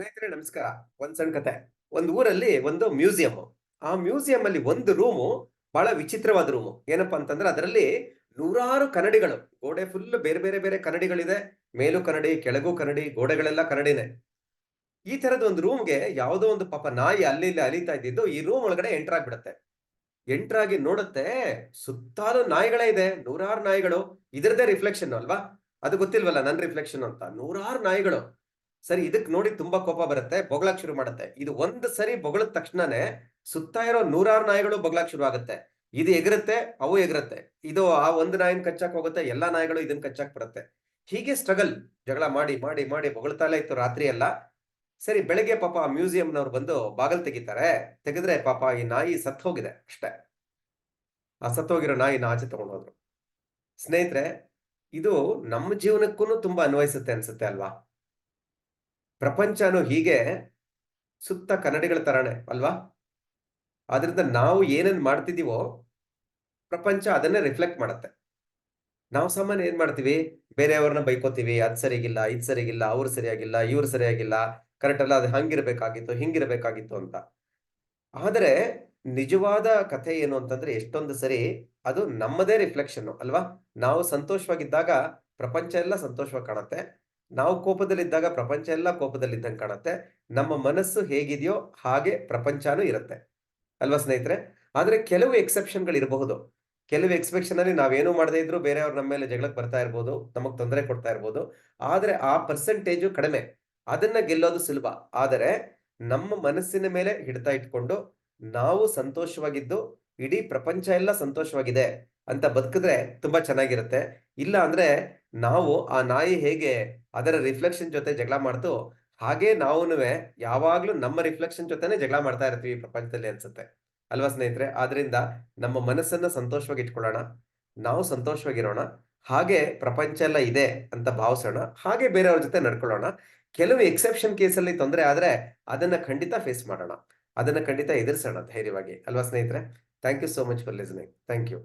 ಸ್ನೇಹಿತರೆ, ನಮಸ್ಕಾರ. ಒಂದ್ ಸಣ್ಣ ಕತೆ. ಒಂದ್ ಊರಲ್ಲಿ ಒಂದು ಮ್ಯೂಸಿಯಂ. ಆ ಮ್ಯೂಸಿಯಂ ಅಲ್ಲಿ ಒಂದು ರೂಮು, ಬಹಳ ವಿಚಿತ್ರವಾದ ರೂಮು. ಏನಪ್ಪಾ ಅಂತಂದ್ರೆ ಅದರಲ್ಲಿ ನೂರಾರು ಕನ್ನಡಿಗಳು. ಗೋಡೆ ಫುಲ್ ಬೇರೆ ಬೇರೆ ಬೇರೆ ಕನ್ನಡಿಗಳಿದೆ. ಮೇಲು ಕನ್ನಡಿ, ಕೆಳಗೂ ಕನ್ನಡಿ, ಗೋಡೆಗಳೆಲ್ಲ ಕನ್ನಡಿನೇ. ಈ ತರದ ಒಂದು ರೂಮ್ಗೆ ಯಾವುದೋ ಒಂದು ಪಾಪ ನಾಯಿ ಅಲ್ಲಿ ಇಲ್ಲಿ ಅಲಿತಾ ಇದ್ದಿದ್ದು ಈ ರೂಮ್ ಒಳಗಡೆ ಎಂಟರ್ ಆಗ್ಬಿಡತ್ತೆ. ಎಂಟರ್ ಆಗಿ ನೋಡುತ್ತೆ ಸುತ್ತಾಲು ನಾಯಿಗಳೇ ಇದೆ. ನೂರಾರು ನಾಯಿಗಳು. ಇದರದೇ ರಿಫ್ಲೆಕ್ಷನ್ ಅಲ್ವಾ? ಅದು ಗೊತ್ತಿಲ್ವಲ್ಲ ನನ್ ರಿಫ್ಲೆಕ್ಷನ್ ಅಂತ. ನೂರಾರು ನಾಯಿಗಳು. ಸರಿ, ಇದಕ್ ನೋಡಿ ತುಂಬಾ ಕೋಪ ಬರುತ್ತೆ ಬೊಗಳಕ್ ಶುರು ಮಾಡುತ್ತೆ. ಇದು ಒಂದ್ ಸರಿ ಬೊಗಳದ ತಕ್ಷಣನೇ ಸುತ್ತ ಇರೋ ನೂರಾರು ನಾಯಿಗಳು ಬೊಗಳಕ್ ಶುರು ಆಗುತ್ತೆ. ಇದು ಎಗರುತ್ತೆ, ಅವು ಎಗರುತ್ತೆ. ಇದು ಆ ಒಂದು ನಾಯಿನ ಕಚ್ಚಾಕ್ ಹೋಗುತ್ತೆ, ಎಲ್ಲಾ ನಾಯಿಗಳು ಇದನ್ನ ಕಚ್ಚಾಕ್ ಬರುತ್ತೆ. ಹೀಗೆ ಸ್ಟ್ರಗಲ್, ಜಗಳ ಮಾಡಿ ಮಾಡಿ ಮಾಡಿ ಬೊಗಳ್ತಾಲೇ ಇತ್ತು ರಾತ್ರಿ ಎಲ್ಲ. ಸರಿ, ಬೆಳಗ್ಗೆ ಪಾಪ ಆ ಮ್ಯೂಸಿಯಂನವ್ರು ಬಂದು ಬಾಗಲ್ ತೆಗಿತಾರೆ. ತೆಗೆದ್ರೆ ಪಾಪ ಈ ನಾಯಿ ಸತ್ ಹೋಗಿದೆ ಅಷ್ಟೇ. ಆ ಸತ್ ಹೋಗಿರೋ ನಾಯಿನ ಆಚೆ ತಗೊಂಡೋದ್ರು ಸ್ನೇಹಿತರೆ, ಇದು ನಮ್ಮ ಜೀವನಕ್ಕೂ ತುಂಬಾ ಅನ್ವಯಿಸುತ್ತೆ ಅನ್ಸುತ್ತೆ ಅಲ್ವಾ? ಪ್ರಪಂಚನು ಹೀಗೆ ಸುತ್ತ ಕನ್ನಡಿಗಳ ತರಾಣೆ ಅಲ್ವಾ? ಆದ್ರಿಂದ ನಾವು ಏನೇನ್ ಮಾಡ್ತಿದೀವೋ ಪ್ರಪಂಚ ಅದನ್ನೇ ರಿಫ್ಲೆಕ್ಟ್ ಮಾಡುತ್ತೆ. ನಾವು ಸಾಮಾನ್ಯ ಏನ್ ಮಾಡ್ತೀವಿ? ಬೇರೆಯವ್ರನ್ನ ಬೈಕೋತೀವಿ. ಅದ್ ಸರಿಗಿಲ್ಲ, ಇದ್ ಸರಿಗಿಲ್ಲ, ಅವ್ರು ಸರಿಯಾಗಿಲ್ಲ, ಇವ್ರು ಸರಿಯಾಗಿಲ್ಲ ಕರೆಕ್ಟ್ ಅಲ್ಲ, ಅದು ಹಂಗಿರ್ಬೇಕಾಗಿತ್ತು, ಹಿಂಗಿರ್ಬೇಕಾಗಿತ್ತು ಅಂತ. ಆದರೆ ನಿಜವಾದ ಕಥೆ ಏನು ಅಂತಂದ್ರೆ ಎಷ್ಟೊಂದು ಸರಿ ಅದು ನಮ್ಮದೇ ರಿಫ್ಲೆಕ್ಷನ್ ಅಲ್ವಾ? ನಾವು ಸಂತೋಷವಾಗಿದ್ದಾಗ ಪ್ರಪಂಚ ಎಲ್ಲ ಸಂತೋಷವಾಗಿ ಕಾಣುತ್ತೆ. ನಾವು ಕೋಪದಲ್ಲಿದ್ದಾಗ ಪ್ರಪಂಚ ಎಲ್ಲ ಕೋಪದಲ್ಲಿದ್ದಂಗೆ ಕಾಣುತ್ತೆ. ನಮ್ಮ ಮನಸ್ಸು ಹೇಗಿದೆಯೋ ಹಾಗೆ ಪ್ರಪಂಚನೂ ಇರುತ್ತೆ. ಅಲ್ವಾ ಸ್ನೇಹಿತರೆ? ಆದರೆ ಕೆಲವು ಎಕ್ಸೆಪ್ಷನ್ಗಳು ಇರಬಹುದು. ಕೆಲವು ಎಕ್ಸ್ಪೆಕ್ಷನ್ ಅಲ್ಲಿ ನಾವೇನು ಮಾಡದೇ ಇದ್ರು ಬೇರೆಯವ್ರ ನಮ್ಮ ಮೇಲೆ ಜಗಳಕ್ಕೆ ಬರ್ತಾ ಇರ್ಬೋದು, ನಮಗ್ ತೊಂದರೆ ಕೊಡ್ತಾ ಇರ್ಬೋದು. ಆದ್ರೆ ಆ ಪರ್ಸೆಂಟೇಜು ಕಡಿಮೆ. ಅದನ್ನ ಗೆಲ್ಲೋದು ಸುಲಭ. ಆದರೆ ನಮ್ಮ ಮನಸ್ಸಿನ ಮೇಲೆ ಹಿಡ್ತಾ ಇಟ್ಕೊಂಡು ನಾವು ಸಂತೋಷವಾಗಿದ್ದು ಇಡೀ ಪ್ರಪಂಚ ಎಲ್ಲ ಸಂತೋಷವಾಗಿದೆ ಅಂತ ಬದುಕಿದ್ರೆ ತುಂಬಾ ಚೆನ್ನಾಗಿರುತ್ತೆ. ಇಲ್ಲ ಅಂದ್ರೆ ನಾವು ಆ ನಾಯಿ ಹೇಗೆ ಅದರ ರಿಫ್ಲೆಕ್ಷನ್ ಜೊತೆ ಜಗಳ ಮಾಡ್ತು, ಹಾಗೆ ನಾವು ಯಾವಾಗ್ಲೂ ನಮ್ಮ ರಿಫ್ಲೆಕ್ಷನ್ ಜೊತೆನೆ ಜಗಳ ಮಾಡ್ತಾ ಇರ್ತೀವಿ ಪ್ರಪಂಚದಲ್ಲಿ ಅನ್ಸುತ್ತೆ. ಅಲ್ವಾ ಸ್ನೇಹಿತರೆ? ಆದ್ರಿಂದ ನಮ್ಮ ಮನಸ್ಸನ್ನ ಸಂತೋಷವಾಗಿ ಇಟ್ಕೊಳ್ಳೋಣ, ನಾವು ಸಂತೋಷವಾಗಿರೋಣ, ಹಾಗೆ ಪ್ರಪಂಚ ಎಲ್ಲ ಇದೆ ಅಂತ ಭಾವಿಸೋಣ, ಹಾಗೆ ಬೇರೆಯವ್ರ ಜೊತೆ ನಡ್ಕೊಳ್ಳೋಣ. ಕೆಲವು ಎಕ್ಸೆಪ್ಷನ್ ಕೇಸಲ್ಲಿ ತೊಂದರೆ ಆದ್ರೆ ಅದನ್ನ ಖಂಡಿತ ಫೇಸ್ ಮಾಡೋಣ. ಅದನ್ನ ಖಂಡಿತ ಎದುರಿಸೋಣ ಧೈರ್ಯವಾಗಿ. ಅಲ್ವಾ ಸ್ನೇಹಿತರೆ? Thank you so much for listening thank you